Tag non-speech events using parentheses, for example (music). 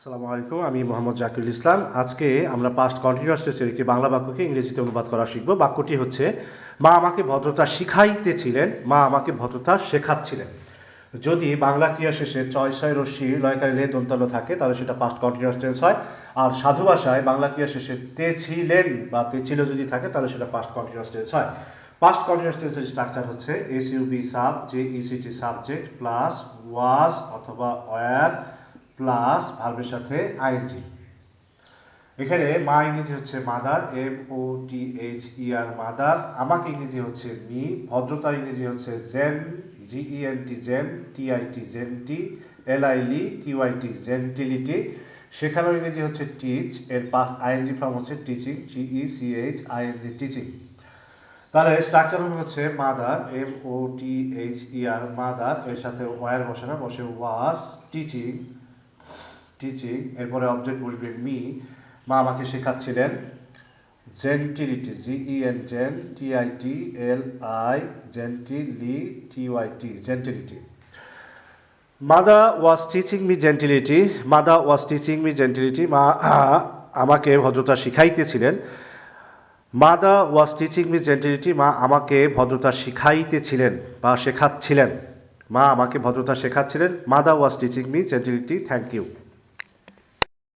আসসালামু আলাইকুম, আমি মোহাম্মদ জাকিরুল ইসলাম। আজকে আমরা পাস্ট কন্টিনিউয়াস টেন্সের একটি বাংলা বাক্যকে ইংরেজিতে অনুবাদ করা শিখব। বাক্যটি হচ্ছে, মা আমাকে ভদ্রতা শিখাইতেছিলেন, মা আমাকে ভদ্রতা শেখাচ্ছিলেন। যদি বাংলা ক্রিয়া শেষে চয় ছয় রশ্মি লয়কারী লে দন্তালো থাকে, তাহলে সেটা পাস্ট কন্টিনিউয়াস টেন্স হয়। আর সাধু ভাষায় বাংলা ক্রিয়া শেষে তে ছিলেন বা তে ছিল যদি থাকে, তাহলে সেটা পাস্ট কন্টিনিউয়াস টেন্স হয়। পাস্ট কন্টিনিউয়াস টেন্সের স্ট্রাকচার হচ্ছে S U B sub J E C T subject plus was অথবা ওয়ার প্লাস ভার্বের সাথে আইএনজি এখানে মা ইংরেজি হচ্ছে mother M O T H E R mother. আমাকে ইংরেজি হচ্ছে মি, ভদ্রতা ইংরেজি হচ্ছে gen G E N T gen T I T genti L I li T Y T gentility শেখানোর ইংরেজি হচ্ছে টিচ এর পাস আইএনজি ফর্ম হচ্ছে teaching G E C H I N G teaching তাহলে structure হচ্ছে mother M O T H E R mother. এর সাথে war বসে না বসে ওয়াস টিচিং টিচিং এরপরে অবজেক্ট বসবে মি মা আমাকে শেখাচ্ছিলেন gentility G E N gen T I T L I gently T Y T gentility mother was teaching me জেন্টিলিটি mother was teaching me জেন্টিলিটি মা (coughs) আমাকে ভদ্রতা শিখাইতেছিলেন। মাদা ওয়াজ টিচিং মি জেন্টিলিটি মা আমাকে ভদ্রতা শিখাইতেছিলেন বা শেখাচ্ছিলেন। মা আমাকে ভদ্রতা শেখাচ্ছিলেন mother was teaching me gentility thank you